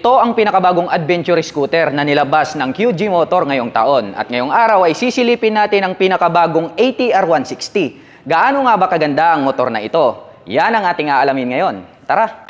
Ito ang pinakabagong adventure scooter na nilabas ng QG Motor ngayong taon. At ngayong araw ay sisilipin natin ang pinakabagong ATR 160. Gaano nga ba kaganda ang motor na ito? Yan ang ating aalamin ngayon. Tara!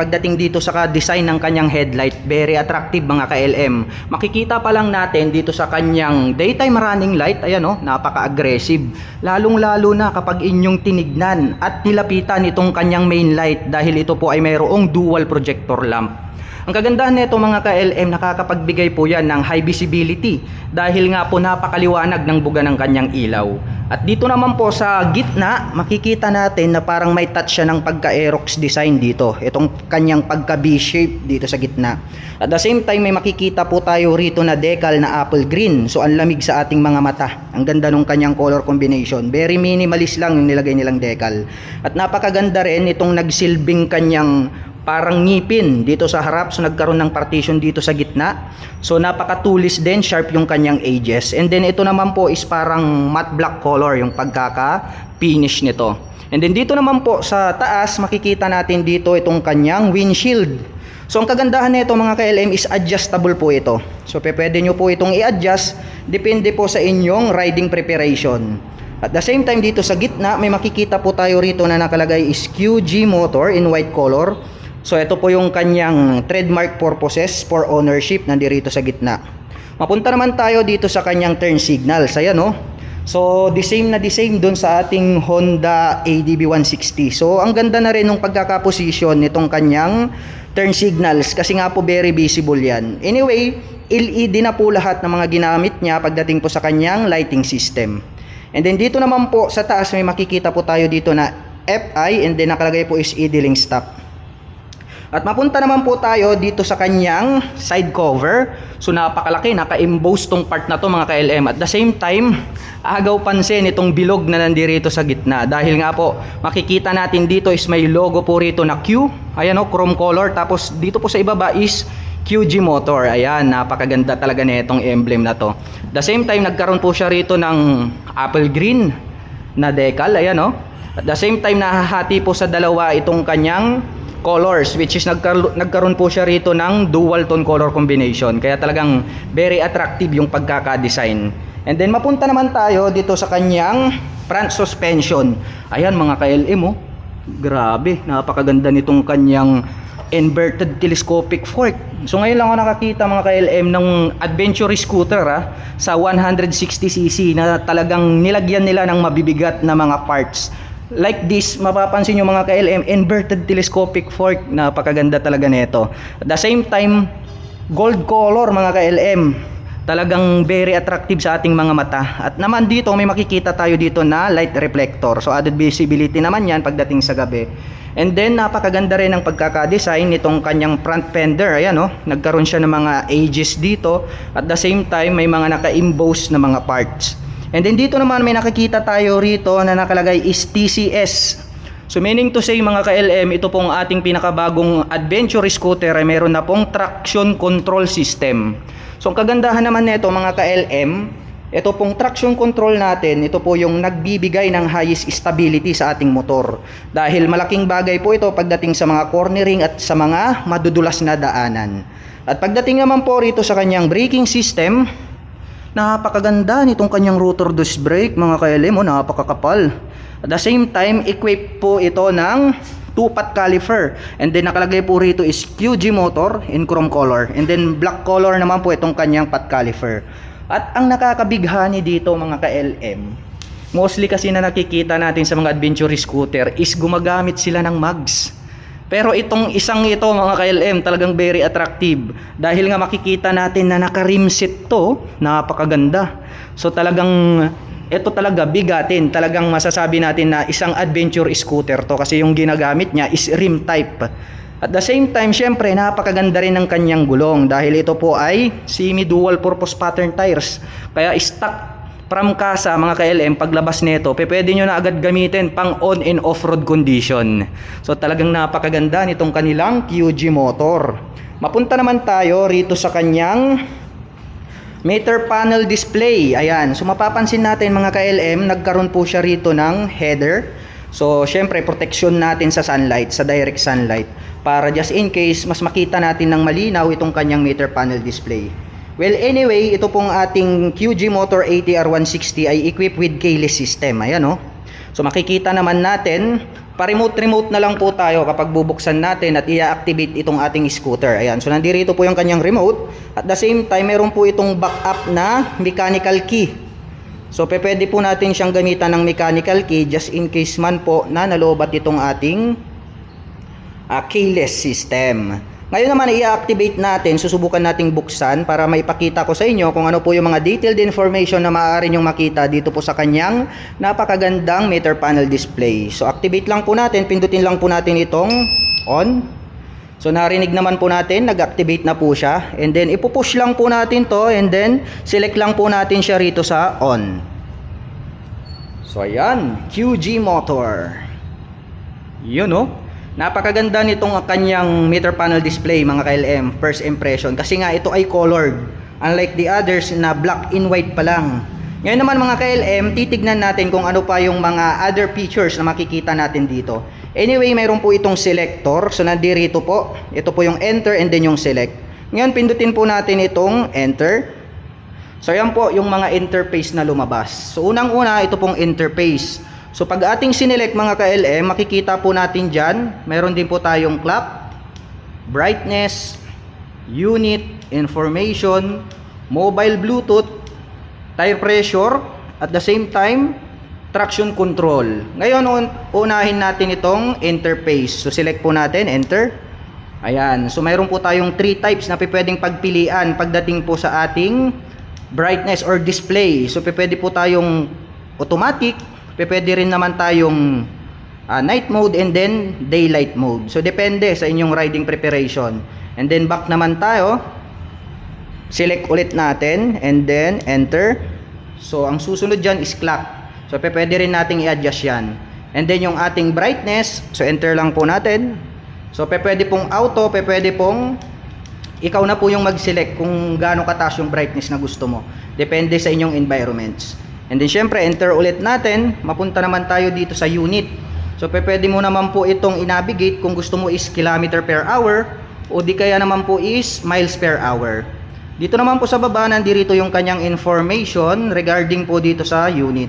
Pagdating dito sa ka-design ng kanyang headlight, very attractive mga ka-LM. Makikita pa lang natin dito sa kanyang daytime running light, ayan oh, napaka-aggressive. Lalong-lalo na kapag inyong tinignan at nilapitan itong kanyang main light dahil ito po ay mayroong dual projector lamp. Ang kagandahan nito mga ka-LM, nakakapagbigay po yan ng high visibility dahil nga po napakaliwanag ng buga ng kanyang ilaw. At dito naman po sa gitna, makikita natin na parang may touch siya ng pagka-Aerox design dito. Itong kanyang pagka B-shape dito sa gitna. At the same time, may makikita po tayo rito na decal na apple green. So, ang lamig sa ating mga mata. Ang ganda ng kanyang color combination. Very minimalist lang yung nilagay nilang decal. At napakaganda rin itong nagsilbing kanyang parang ngipin dito sa harap. So nagkaroon ng partition dito sa gitna. So napakatulis din sharp yung kanyang edges. And then ito naman po is parang matte black color yung pagkaka finish nito. And then dito naman po sa taas makikita natin dito itong kanyang windshield. So ang kagandahan nito mga KLM is adjustable po ito. So pwede nyo po itong i-adjust. Depende po sa inyong riding preparation. At the same time dito sa gitna may makikita po tayo rito na nakalagay is QG motor in white color So ito po yung kanyang trademark purposes for ownership nandirito sa gitna. Mapunta naman tayo dito sa kanyang turn signals. Ayan no. So the same na the same doon sa ating Honda ADB 160. So ang ganda na rin ng pagkakaposisyon nitong kanyang turn signals kasi nga po very visible yan. Anyway, LED na po lahat ng mga ginamit niya pagdating po sa kanyang lighting system. And then dito naman po sa taas may makikita po tayo dito na FI and then nakalagay po is idling stop. At mapunta naman po tayo dito sa kanyang side cover. So napakalaki, naka-emboss tong part na to mga KLM. At the same time, agaw pansin itong bilog na nandirito sa gitna. Dahil nga po, makikita natin dito is may logo po rito na Q. Ayan o, chrome color. Tapos dito po sa ibaba is QG Motor. Ayan, napakaganda talaga na itong emblem na to. The same time, nagkaroon po siya rito ng apple green na decal. Ayan o. At the same time, nahahati po sa dalawa itong kanyang colors which is nagkaroon, nagkaroon po siya rito ng dual tone color combination. Kaya talagang very attractive yung pagkaka-design. And then mapunta naman tayo dito sa kanyang front suspension. Ayan mga ka-LM oh. Grabe napakaganda nitong kanyang inverted telescopic fork. So ngayon lang ako nakakita mga ka-LM ng adventure scooter ah, sa 160cc na talagang nilagyan nila ng mabibigat na mga parts like this, mapapansin nyo mga ka-LM, inverted telescopic fork, napakaganda talaga nito. At the same time, gold color mga ka-LM, talagang very attractive sa ating mga mata. At naman dito, may makikita tayo dito na light reflector. So added visibility naman yan pagdating sa gabi. And then, napakaganda rin ang pagkaka-design nitong kanyang front fender. Ayan, oh, nagkaroon siya ng mga edges dito. At the same time, may mga naka-emboss na mga parts. And then dito naman may nakikita tayo rito na nakalagay is TCS. So meaning to say mga ka-LM, ito pong ating pinakabagong adventure scooter ay meron na pong traction control system. So ang kagandahan naman nito mga ka-LM, ito pong traction control natin, ito po yung nagbibigay ng highest stability sa ating motor. Dahil malaking bagay po ito pagdating sa mga cornering at sa mga madudulas na daanan. At pagdating naman po rito sa kanyang braking system, Napakaganda nitong kanyang rotor disc brake mga ka-LM, oh, napakakapal. At the same time, equipped po ito ng two-pot caliper. And then nakalagay po rito is QG motor in chrome color. And then black color naman po itong kanyang pot caliper. At ang nakakabighani dito mga ka-LM, mostly kasi na nakikita natin sa mga adventure scooter is gumagamit sila ng mags. Pero itong isang ito mga KLM talagang very attractive dahil nga makikita natin na naka-rimset to, napakaganda. So talagang ito talaga bigatin, talagang masasabi natin na isang adventure scooter to kasi yung ginagamit niya is rim type. At the same time, syempre, napakaganda rin ng kanyang gulong dahil ito po ay semi-dual purpose pattern tires. Kaya stock from casa mga ka-LM paglabas nito, pe pwede nyo na agad gamitin pang on and off-road condition. So talagang napakaganda nitong kanilang QG motor. Mapunta naman tayo rito sa kanyang meter panel display. Ayan. So mapapansin natin mga ka-LM, nagkaroon po siya rito ng header. So syempre protection natin sa sunlight, sa direct sunlight para just in case mas makita natin ng malinaw itong kanyang meter panel display. Well anyway, ito pong ating QG Motor ATR160 ay equipped with keyless system. Ayan oh. So makikita naman natin, pa-remote-remote na lang po tayo kapag bubuksan natin at i-activate itong ating scooter. Ayan, so nandito po yung kanyang remote. At the same time, meron po itong backup na mechanical key. So pwede po natin siyang gamitan ng mechanical key just in case man po na nalobat itong ating uh, keyless system. Ngayon naman i-activate natin, susubukan nating buksan para maipakita ko sa inyo kung ano po yung mga detailed information na maaari nyong makita dito po sa kanyang napakagandang meter panel display. So activate lang po natin, pindutin lang po natin itong on. So narinig naman po natin, nag-activate na po siya. And then ipupush lang po natin to and then select lang po natin siya rito sa on. So ayan, QG motor. Yun oh. Napakaganda nitong kanyang meter panel display mga KLM, first impression. Kasi nga ito ay colored. Unlike the others na black and white pa lang. Ngayon naman mga KLM, titignan natin kung ano pa yung mga other features na makikita natin dito. Anyway, mayroon po itong selector. So nandirito po. Ito po yung enter and then yung select. Ngayon, pindutin po natin itong enter. So yan po yung mga interface na lumabas. So unang-una, ito pong interface. So pag ating sinelect mga ka-LM, makikita po natin dyan, meron din po tayong clock, brightness, unit, information, mobile bluetooth, tire pressure, at the same time, traction control. Ngayon, un- unahin natin itong interface. So select po natin, enter. Ayan, so mayroon po tayong three types na pwedeng pagpilian pagdating po sa ating brightness or display. So pwede po tayong automatic, pwede rin naman tayong ah, night mode and then daylight mode. So depende sa inyong riding preparation. And then back naman tayo. Select ulit natin and then enter. So ang susunod dyan is clock. So pwede rin nating i-adjust yan. And then yung ating brightness, so enter lang po natin. So pwede pong auto, pwede pong ikaw na po yung mag-select kung gaano kataas yung brightness na gusto mo. Depende sa inyong environments. And then syempre, enter ulit natin. Mapunta naman tayo dito sa unit. So pwede mo naman po itong i-navigate kung gusto mo is kilometer per hour o di kaya naman po is miles per hour. Dito naman po sa baba, nandito yung kanyang information regarding po dito sa unit.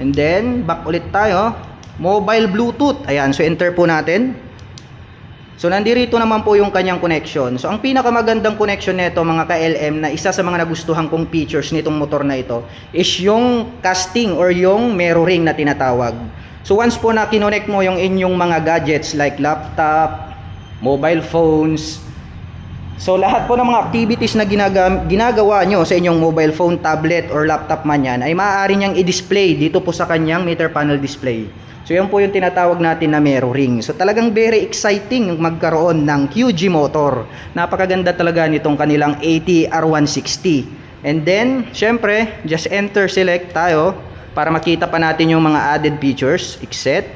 And then, back ulit tayo. Mobile Bluetooth. Ayan, so enter po natin. So nandito naman po yung kanyang connection. So ang pinakamagandang connection nito mga ka-LM na isa sa mga nagustuhan kong features nitong motor na ito is yung casting or yung mirroring na tinatawag. So once po na kinonect mo yung inyong mga gadgets like laptop, mobile phones, So lahat po ng mga activities na ginagam- ginagawa nyo sa inyong mobile phone, tablet, or laptop man yan ay maaari niyang i-display dito po sa kanyang meter panel display. So yan po yung tinatawag natin na mirroring. So talagang very exciting yung magkaroon ng QG motor. Napakaganda talaga nitong kanilang ATR160. And then, syempre, just enter select tayo para makita pa natin yung mga added features. Exit.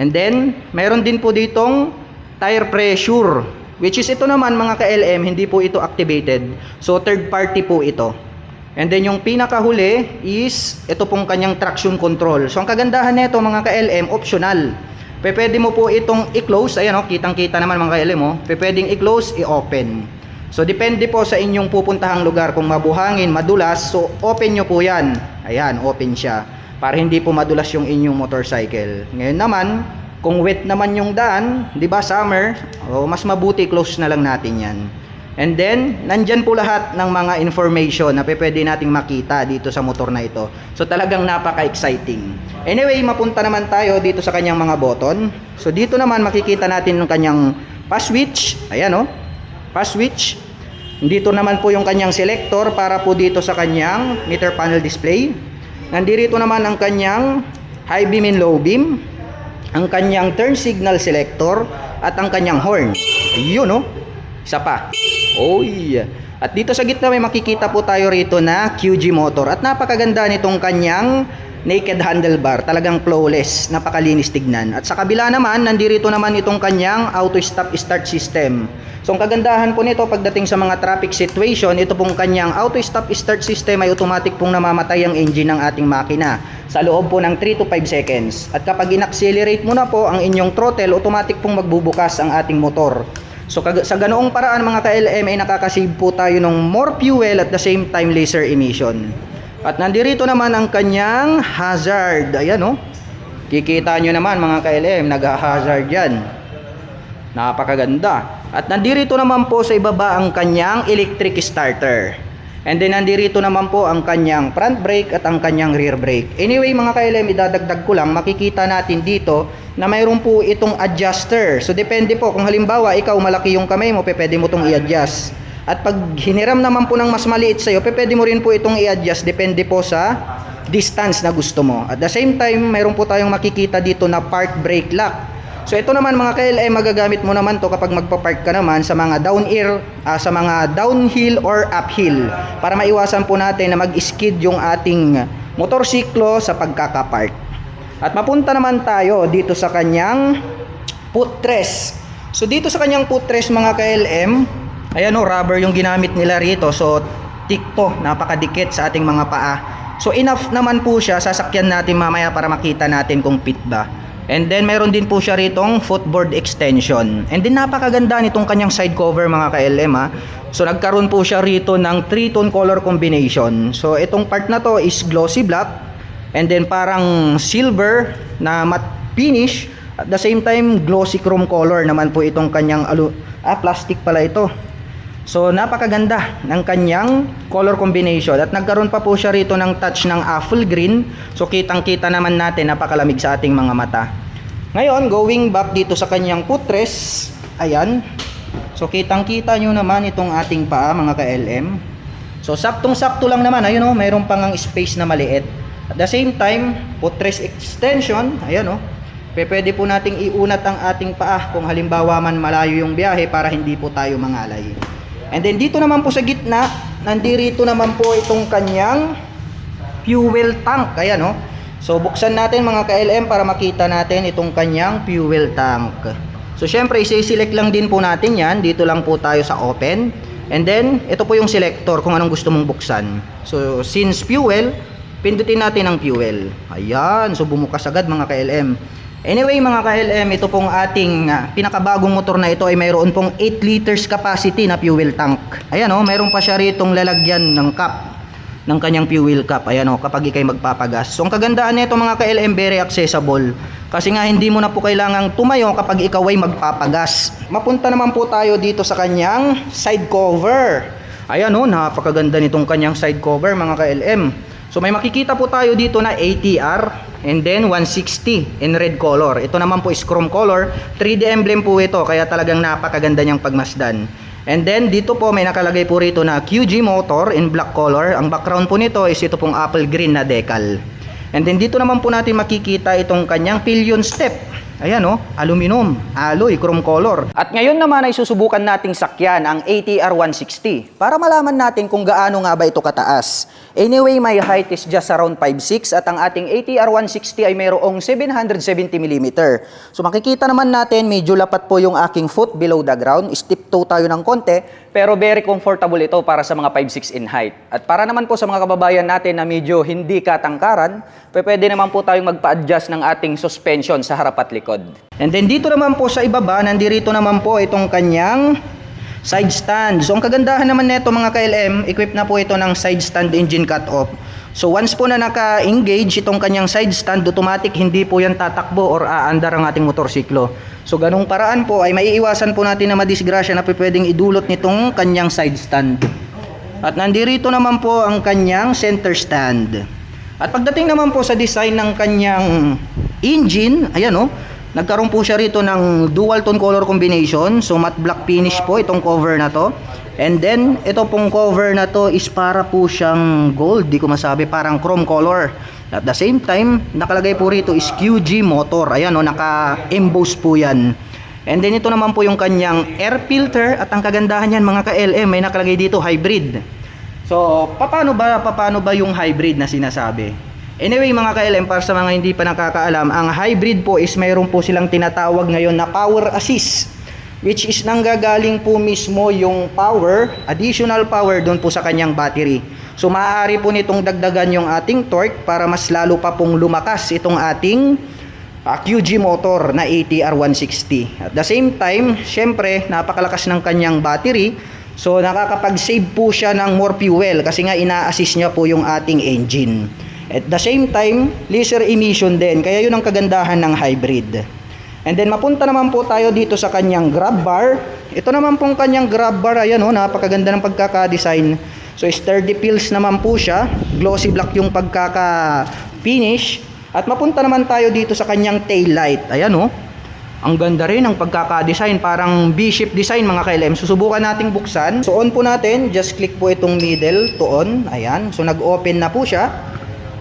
And then, meron din po ditong tire pressure. Which is ito naman mga ka-LM, hindi po ito activated. So, third party po ito. And then yung pinakahuli is ito pong kanyang traction control. So ang kagandahan nito mga ka-LM, optional. Pwede mo po itong i-close, ayan o, kitang-kita naman mga ka-LM o. Pwedeng i-close, i-open. So depende po sa inyong pupuntahang lugar kung mabuhangin, madulas, so open nyo po yan. Ayan, open siya. Para hindi po madulas yung inyong motorcycle. Ngayon naman, kung wet naman yung daan, 'di ba summer, o mas mabuti close na lang natin 'yan. And then, nandyan po lahat ng mga information na pwede nating makita dito sa motor na ito. So talagang napaka-exciting. Anyway, mapunta naman tayo dito sa kanyang mga button. So dito naman makikita natin yung kanyang pass switch. Ayan oh. Pass switch. Dito naman po yung kanyang selector para po dito sa kanyang meter panel display. Nandito naman ang kanyang high beam and low beam ang kanyang turn signal selector at ang kanyang horn. Ayun oh. Isa pa. Oy! At dito sa gitna may makikita po tayo rito na QG motor. At napakaganda nitong kanyang naked handlebar. Talagang flawless. Napakalinis tignan. At sa kabila naman, nandirito naman itong kanyang auto stop start system. So ang kagandahan po nito pagdating sa mga traffic situation, ito pong kanyang auto stop start system ay automatic pong namamatay ang engine ng ating makina sa loob po ng 3 to 5 seconds. At kapag in-accelerate mo na po ang inyong throttle, automatic pong magbubukas ang ating motor. So sa ganoong paraan mga ka-LM ay nakakasave po tayo ng more fuel at the same time laser emission. At nandirito naman ang kanyang hazard. Ayan oh. Kikita nyo naman mga ka-LM, nag-hazard yan. Napakaganda. At nandirito naman po sa ibaba ang kanyang electric starter. And then nandirito naman po ang kanyang front brake at ang kanyang rear brake. Anyway mga ka-LM, idadagdag ko lang, makikita natin dito na mayroon po itong adjuster. So depende po kung halimbawa ikaw malaki yung kamay mo, pwede mo itong i-adjust. At pag hiniram naman po ng mas maliit sa'yo, pwede mo rin po itong i-adjust. Depende po sa distance na gusto mo. At the same time, mayroon po tayong makikita dito na park brake lock. So ito naman mga KLM, magagamit mo naman to kapag magpa-park ka naman sa mga down air, ah, sa mga downhill or uphill para maiwasan po natin na mag-skid yung ating motorsiklo sa pagkakapark. At mapunta naman tayo dito sa kanyang footrest. So dito sa kanyang footrest mga KLM, ayan o, rubber yung ginamit nila rito. So tikto, napakadikit sa ating mga paa. So enough naman po siya, sasakyan natin mamaya para makita natin kung fit ba. And then mayroon din po siya ritong footboard extension. And then napakaganda nitong kanyang side cover mga ka-LM ha. So nagkaroon po siya rito ng 3-tone color combination. So itong part na to is glossy black and then parang silver na matte finish at the same time glossy chrome color naman po itong kanyang alu ah plastic pala ito. So napakaganda ng kanyang color combination at nagkaroon pa po siya rito ng touch ng apple green. So kitang-kita naman natin napakalamig sa ating mga mata. Ngayon, going back dito sa kanyang footrest, ayan. So kitang-kita nyo naman itong ating paa mga ka-LM. So saktong-sakto lang naman, ayun oh, mayroon pang ang space na maliit. At the same time, footrest extension, ayan oh. Pwede po nating iunat ang ating paa kung halimbawa man malayo yung biyahe para hindi po tayo mangalay. And then dito naman po sa gitna, nandirito naman po itong kanyang fuel tank. Ayan oh. So buksan natin mga ka-LM para makita natin itong kanyang fuel tank. So syempre isi-select lang din po natin yan. Dito lang po tayo sa open. And then ito po yung selector kung anong gusto mong buksan. So since fuel, pindutin natin ang fuel. Ayan. So bumukas agad mga ka-LM. Anyway mga ka-LM, ito pong ating ah, pinakabagong motor na ito ay mayroon pong 8 liters capacity na fuel tank. Ayan oh, mayroon pa siya ritong lalagyan ng cap ng kanyang fuel cap. Ayan o, kapag ikay magpapagas. So, ang kagandaan nito mga ka-LM, very accessible. Kasi nga, hindi mo na po kailangang tumayo kapag ikaw ay magpapagas. Mapunta naman po tayo dito sa kanyang side cover. Ayan o, napakaganda nitong kanyang side cover mga ka-LM. So, may makikita po tayo dito na ATR and then 160 in red color. Ito naman po is chrome color. 3D emblem po ito, kaya talagang napakaganda niyang pagmasdan. And then dito po may nakalagay po rito na QG motor in black color. Ang background po nito is ito pong apple green na decal. And then dito naman po natin makikita itong kanyang pillion step. Ayan oh, aluminum, alloy, chrome color. At ngayon naman ay susubukan nating sakyan ang ATR 160 para malaman natin kung gaano nga ba ito kataas. Anyway, my height is just around 5'6 at ang ating ATR 160 ay mayroong 770mm. So makikita naman natin medyo lapat po yung aking foot below the ground. Step toe tayo ng konti pero very comfortable ito para sa mga 5'6 in height. At para naman po sa mga kababayan natin na medyo hindi katangkaran, pwede naman po tayong magpa-adjust ng ating suspension sa harap at likod. And then dito naman po sa ibaba, nandirito naman po itong kanyang side stand. So ang kagandahan naman nito mga KLM, equip na po ito ng side stand engine cut-off. So once po na naka-engage itong kanyang side stand, automatic hindi po yan tatakbo or aandar ang ating motorsiklo. So ganung paraan po ay maiiwasan po natin na madisgrasya na pwedeng idulot nitong kanyang side stand. At nandirito naman po ang kanyang center stand. At pagdating naman po sa design ng kanyang engine, ayan o, nagkaroon po siya rito ng dual tone color combination. So matte black finish po itong cover na to. And then, ito pong cover na to is para po siyang gold, di ko masabi, parang chrome color. At the same time, nakalagay po rito is QG motor. Ayan o, naka-emboss po yan. And then ito naman po yung kanyang air filter at ang kagandahan niyan mga ka-LM may nakalagay dito hybrid. So, paano ba paano ba yung hybrid na sinasabi? Anyway mga ka-LM para sa mga hindi pa nakakaalam, ang hybrid po is mayroon po silang tinatawag ngayon na power assist which is nanggagaling po mismo yung power, additional power doon po sa kanyang battery. So maaari po nitong dagdagan yung ating torque para mas lalo pa pong lumakas itong ating uh, QG motor na ATR 160. At the same time, syempre, napakalakas ng kanyang battery. So nakakapag-save po siya ng more fuel kasi nga ina-assist niya po yung ating engine. At the same time, laser emission din. Kaya yun ang kagandahan ng hybrid. And then mapunta naman po tayo dito sa kanyang grab bar. Ito naman pong kanyang grab bar, ayan oh, napakaganda ng pagkaka-design. So sturdy pills naman po siya, glossy black yung pagkaka-finish. At mapunta naman tayo dito sa kanyang tail light. Ayan oh. Ang ganda rin ng pagkaka-design, parang B-shape design mga ka-LM. Susubukan nating buksan. So on po natin, just click po itong middle to on. Ayan, so nag-open na po siya.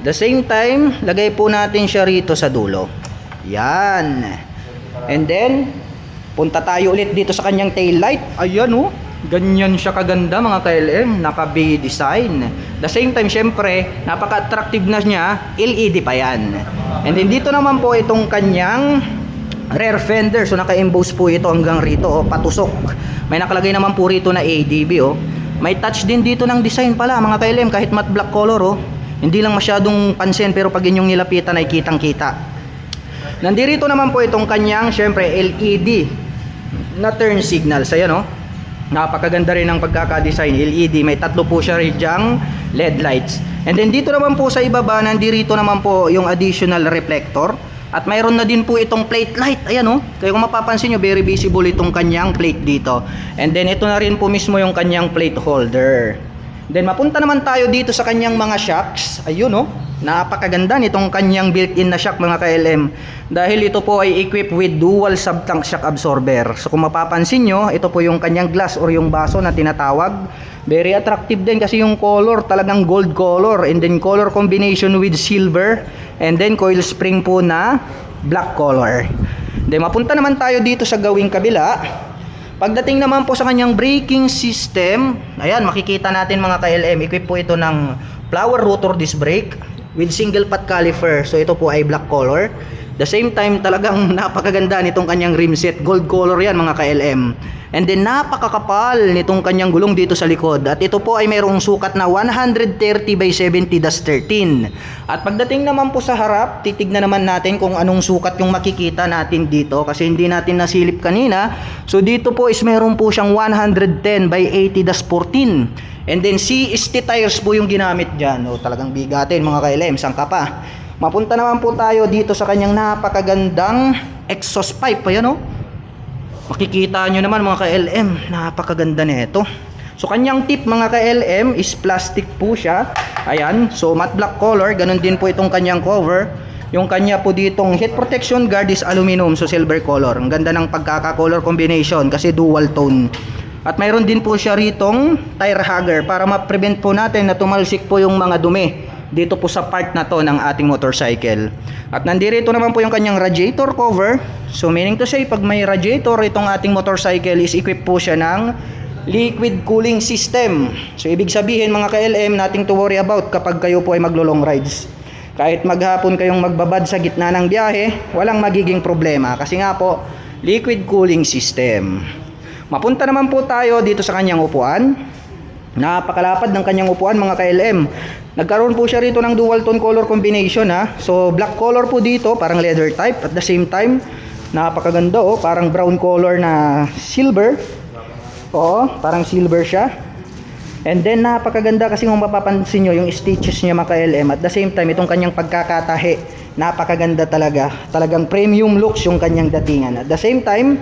The same time, lagay po natin siya rito sa dulo. Yan. And then, punta tayo ulit dito sa kanyang tail light. Ayan oh. Ganyan siya kaganda mga KLM, naka B design. The same time, syempre, napaka-attractive na niya, LED pa yan. And then dito naman po itong kanyang rear fender. So naka-emboss po ito hanggang rito, oh, patusok. May nakalagay naman po rito na ADB oh. May touch din dito ng design pala mga KLM kahit matte black color oh. Hindi lang masyadong pansin pero pag inyong nilapitan ay kitang-kita. Nandirito naman po itong kanyang syempre LED na turn signals. Ayan oh. Napakaganda rin ng pagkaka-design LED. May tatlo po siya ridyang LED lights. And then dito naman po sa ibaba, nandirito naman po yung additional reflector. At mayroon na din po itong plate light. Ayan oh. Kaya kung mapapansin nyo, very visible itong kanyang plate dito. And then ito na rin po mismo yung kanyang plate holder. Then mapunta naman tayo dito sa kanyang mga shocks. Ayun oh. Napakaganda nitong kanyang built-in na shock mga KLM. Dahil ito po ay equipped with dual sub-tank shock absorber. So kung mapapansin nyo, ito po yung kanyang glass or yung baso na tinatawag. Very attractive din kasi yung color talagang gold color and then color combination with silver and then coil spring po na black color. Then mapunta naman tayo dito sa gawing kabila. Pagdating naman po sa kanyang braking system, ayan makikita natin mga KLM, equip po ito ng flower rotor disc brake with single pot caliper. So ito po ay black color. The same time talagang napakaganda nitong kanyang rim set. Gold color yan mga KLM. And then napakakapal nitong kanyang gulong dito sa likod. At ito po ay mayroong sukat na 130 by 70 13. At pagdating naman po sa harap, titignan naman natin kung anong sukat yung makikita natin dito kasi hindi natin nasilip kanina. So dito po is mayroon po siyang 110 by 80 14. And then CST tires po yung ginamit dyan. O, talagang bigatin mga KLM, sangka pa. Mapunta naman po tayo dito sa kanyang napakagandang exhaust pipe. Ayan o. Makikita nyo naman mga ka-LM, napakaganda nito. So kanyang tip mga ka-LM is plastic po siya. Ayan, so matte black color, ganun din po itong kanyang cover. Yung kanya po ditong heat protection guard is aluminum, so silver color. Ang ganda ng pagkaka-color combination kasi dual tone. At mayroon din po siya ritong tire hugger para ma-prevent po natin na tumalsik po yung mga dumi dito po sa part na to ng ating motorcycle. At nandito naman po yung kanyang radiator cover. So meaning to say, pag may radiator itong ating motorcycle is equipped po siya ng liquid cooling system. So ibig sabihin mga ka-LM, nothing to worry about kapag kayo po ay maglo-long rides. Kahit maghapon kayong magbabad sa gitna ng biyahe, walang magiging problema kasi nga po, liquid cooling system. Mapunta naman po tayo dito sa kanyang upuan. Napakalapad ng kanyang upuan mga KLM. Nagkaroon po siya rito ng dual tone color combination ha. So black color po dito, parang leather type. At the same time, napakaganda oh, parang brown color na silver. Oo, parang silver siya. And then napakaganda kasi kung mapapansin nyo yung stitches niya mga KLM. At the same time, itong kanyang pagkakatahi, napakaganda talaga. Talagang premium looks yung kanyang datingan. At the same time,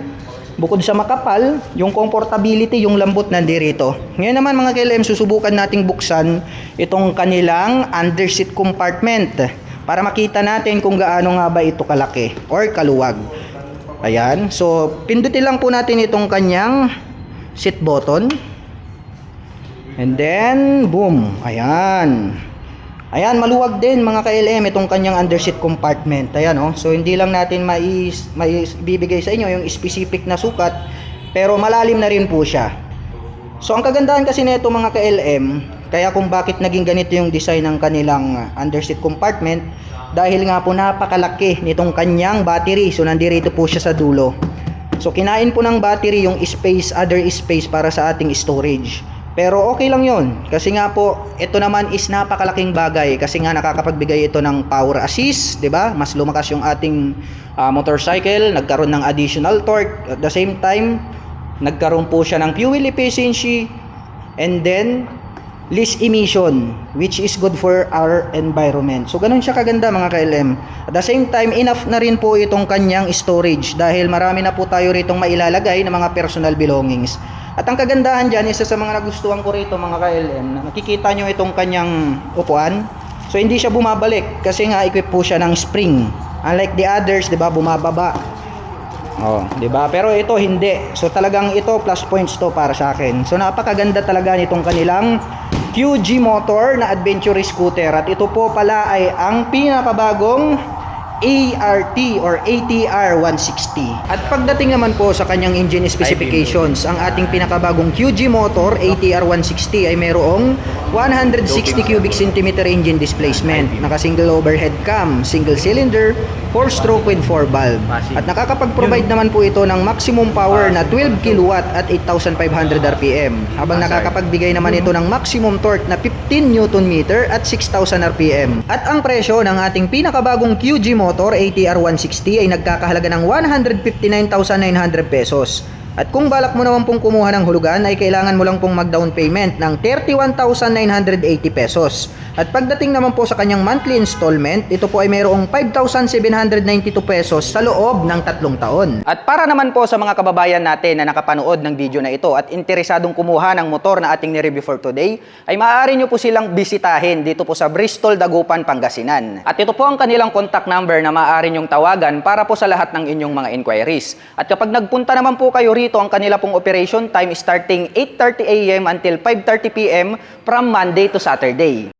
Bukod sa makapal, yung comfortability, yung lambot nandirito. Ngayon naman mga KLM, susubukan nating buksan itong kanilang underseat compartment para makita natin kung gaano nga ba ito kalaki or kaluwag. Ayan, so pindutin lang po natin itong kanyang seat button. And then, boom, ayan. Ayan, maluwag din mga ka-LM itong kanyang underseat compartment. Ayan, oh. So, hindi lang natin mais, mais, sa inyo yung specific na sukat, pero malalim na rin po siya. So, ang kagandahan kasi nito mga ka-LM, kaya kung bakit naging ganito yung design ng kanilang underseat compartment, dahil nga po napakalaki nitong kanyang battery. So, nandirito po siya sa dulo. So, kinain po ng battery yung space, other space para sa ating storage. Pero okay lang yon kasi nga po ito naman is napakalaking bagay kasi nga nakakapagbigay ito ng power assist, 'di ba? Mas lumakas yung ating ah, motorcycle, nagkaroon ng additional torque at the same time nagkaroon po siya ng fuel efficiency and then least emission which is good for our environment. So ganun siya kaganda mga KLM. At the same time enough na rin po itong kanyang storage dahil marami na po tayo ritong mailalagay ng mga personal belongings. At ang kagandahan dyan, isa sa mga nagustuhan ko rito mga KLM, na nakikita nyo itong kanyang upuan. So hindi siya bumabalik kasi nga equip po siya ng spring. Unlike the others, 'di ba, bumababa. Oh, 'di ba? Pero ito hindi. So talagang ito plus points to para sa akin. So napakaganda talaga nitong kanilang QG motor na adventure scooter at ito po pala ay ang pinakabagong ART or ATR 160. At pagdating naman po sa kanyang engine specifications, ang ating pinakabagong QG motor ATR 160 ay mayroong 160 cubic centimeter engine displacement, naka single overhead cam, single cylinder, 4 stroke with 4 valve. At nakakapag-provide naman po ito ng maximum power na 12 kilowatt at 8,500 RPM. Habang nakakapagbigay naman ito ng maximum torque na 15 Newton meter at 6,000 RPM. At ang presyo ng ating pinakabagong QG motor ATR 160 ay nagkakahalaga ng 159,900 pesos. At kung balak mo naman pong kumuha ng hulugan ay kailangan mo lang pong mag-down payment ng 31,980 pesos. At pagdating naman po sa kanyang monthly installment, ito po ay mayroong 5,792 pesos sa loob ng tatlong taon. At para naman po sa mga kababayan natin na nakapanood ng video na ito at interesadong kumuha ng motor na ating ni-review for today, ay maaari nyo po silang bisitahin dito po sa Bristol, Dagupan, Pangasinan. At ito po ang kanilang contact number na maaari nyong tawagan para po sa lahat ng inyong mga inquiries. At kapag nagpunta naman po kayo rito, ang kanila pong operation time starting 8.30 a.m. until 5.30 p.m. from Monday to Saturday.